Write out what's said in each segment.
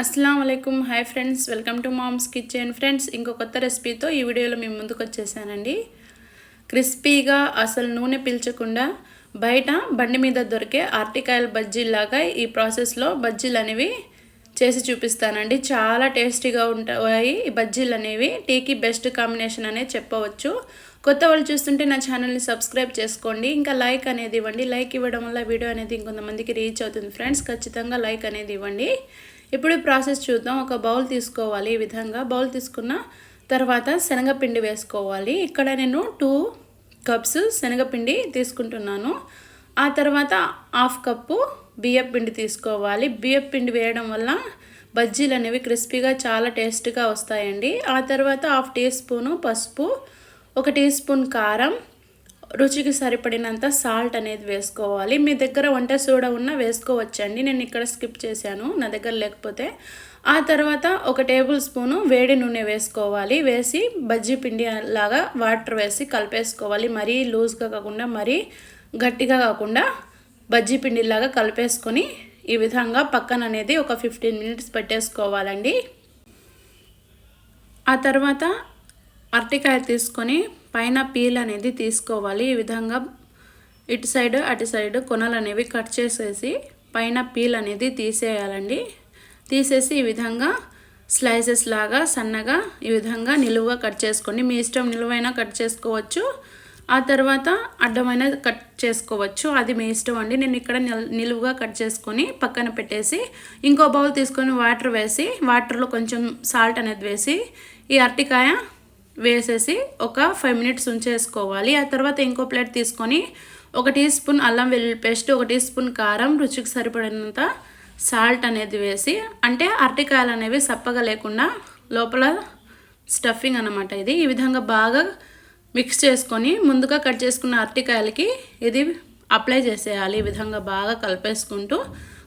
అస్సలం అయికం hi friends welcome to mom's kitchen. Friends ఇంకో కొత్త రెసిపీతో ఈ వీడియోలో మేము ముందుకు వచ్చేసానండి. క్రిస్పీగా అసలు నూనె పీల్చకుండా బయట బండి మీద దొరికే ఆర్టికాయల బజ్జీలాగా ఈ ప్రాసెస్లో బజ్జీలు అనేవి చేసి చూపిస్తానండి. చాలా టేస్టీగా ఉంటాయి ఈ బజ్జీలు అనేవి టీకి బెస్ట్ కాంబినేషన్ అనేది చెప్పవచ్చు. కొత్త వాళ్ళు చూస్తుంటే నా ఛానల్ని సబ్స్క్రైబ్ చేసుకోండి. ఇంకా లైక్ అనేది ఇవ్వండి. లైక్ ఇవ్వడం వల్ల వీడియో అనేది ఇంకొంతమందికి రీచ్ అవుతుంది. ఫ్రెండ్స్ ఖచ్చితంగా లైక్ అనేది ఇవ్వండి. ఇప్పుడు ప్రాసెస్ చూద్దాం. ఒక బౌల్ తీసుకోవాలి ఈ విధంగా. బౌల్ తీసుకున్న తర్వాత శనగపిండి వేసుకోవాలి. ఇక్కడ నేను టూ కప్స్ శనగపిండి తీసుకుంటున్నాను. ఆ తర్వాత హాఫ్ కప్పు బియ్యపు పిండి తీసుకోవాలి. బియ్యపు పిండి వేయడం వల్ల బజ్జీలు అనేవి క్రిస్పీగా చాలా టేస్ట్గా వస్తాయండి. ఆ తర్వాత హాఫ్ టీ స్పూను పసుపు ఒక టీ స్పూన్ కారం రుచికి సరిపడినంత సాల్ట్ అనేది వేసుకోవాలి. మీ దగ్గర వంట సోడా ఉన్న వేసుకోవచ్చండి. నేను ఇక్కడ స్కిప్ చేశాను నా దగ్గర లేకపోతే. ఆ తర్వాత ఒక టేబుల్ స్పూను వేడి నూనె వేసుకోవాలి. వేసి బజ్జీ పిండి లాగా వాటర్ వేసి కలిపేసుకోవాలి. మరీ లూజ్గా కాకుండా మరీ గట్టిగా కాకుండా బజ్జీ పిండిలాగా కలిపేసుకొని ఈ విధంగా పక్కన అనేది ఒక ఫిఫ్టీన్ మినిట్స్ పెట్టేసుకోవాలండి. ఆ తర్వాత అరటికాయ తీసుకొని పైన పీల్ అనేది తీసుకోవాలి. ఈ విధంగా ఇటు సైడ్ అటు సైడ్ కొనలు అనేవి కట్ చేసేసి పైన పీల్ అనేది తీసేయాలండి. తీసేసి ఈ విధంగా స్లైసెస్ లాగా సన్నగా ఈ విధంగా నిలువుగా కట్ చేసుకోండి. మీ ఇష్టం నిలువైనా కట్ చేసుకోవచ్చు. ఆ తర్వాత అడ్డమైన కట్ చేసుకోవచ్చు. అది మీ ఇష్టం అండి. నేను ఇక్కడ నిలువుగా కట్ చేసుకొని పక్కన పెట్టేసి ఇంకో బౌల్ తీసుకొని వాటర్ వేసి వాటర్లో కొంచెం సాల్ట్ అనేది వేసి ఈ అరటికాయ వేసేసి ఒక ఫైవ్ మినిట్స్ ఉంచేసుకోవాలి. ఆ తర్వాత ఇంకో ప్లేట్ తీసుకొని ఒక టీ స్పూన్ అల్లం వెల్లుల్లి పేస్ట్ ఒక టీ స్పూన్ కారం రుచికి సరిపడినంత సాల్ట్ అనేది వేసి అంటే అరటికాయలు అనేవి సప్పగా లేకుండా లోపల స్టఫింగ్ అనమాట ఇది. ఈ విధంగా బాగా మిక్స్ చేసుకొని ముందుగా కట్ చేసుకున్న అరటికాయలకి ఇది అప్లై చేసేయాలి. ఈ విధంగా బాగా కలిపేసుకుంటూ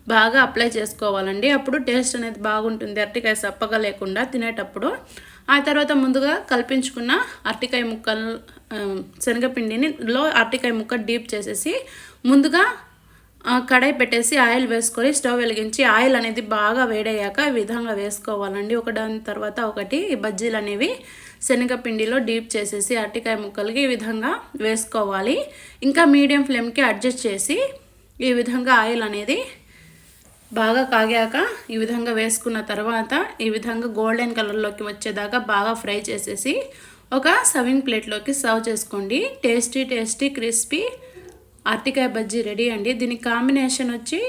బాగా అప్లై చేసుకోవాలండి. అప్పుడు టేస్ట్ అనేది బాగుంటుంది. అరటికాయ సప్పగా లేకుండా తినేటప్పుడు. ఆ తర్వాత ముందుగా కల్పించుకున్న అరటికాయ ముక్కలు శనగపిండిని లో అరటికాయ ముక్క డీప్ చేసేసి ముందుగా కడాయి పెట్టేసి ఆయిల్ వేసుకొని స్టవ్ వెలిగించి ఆయిల్ అనేది బాగా వేడయ్యాక ఈ విధంగా వేసుకోవాలండి. ఒక దాని తర్వాత ఒకటి బజ్జీలు అనేవి శనగపిండిలో డీప్ చేసేసి అరటికాయ ముక్కలకి ఈ విధంగా వేసుకోవాలి. ఇంకా మీడియం ఫ్లేమ్కి అడ్జస్ట్ చేసి ఈ విధంగా ఆయిల్ అనేది బాగా కాగాక ఈ విధంగా వేసుకున్న తర్వాత ఈ విధంగా గోల్డెన్ కలర్లోకి వచ్చేదాకా బాగా ఫ్రై చేసేసి ఒక సర్వింగ్ ప్లేట్లోకి సర్వ్ చేసుకోండి. టేస్టీ టేస్టీ క్రిస్పీ అరటికాయ బజ్జీ రెడీ అండి. దీనికి కాంబినేషన్ వచ్చి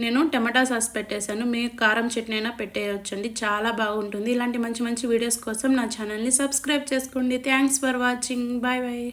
నేను టమాటా సాస్ పెట్టేశాను. మీ కారం చట్నీ అయినా పెట్టేయొచ్చండి. చాలా బాగుంటుంది. ఇలాంటి మంచి మంచి వీడియోస్ కోసం నా ఛానల్ని సబ్స్క్రైబ్ చేసుకోండి. Thanks for watching. Bye bye.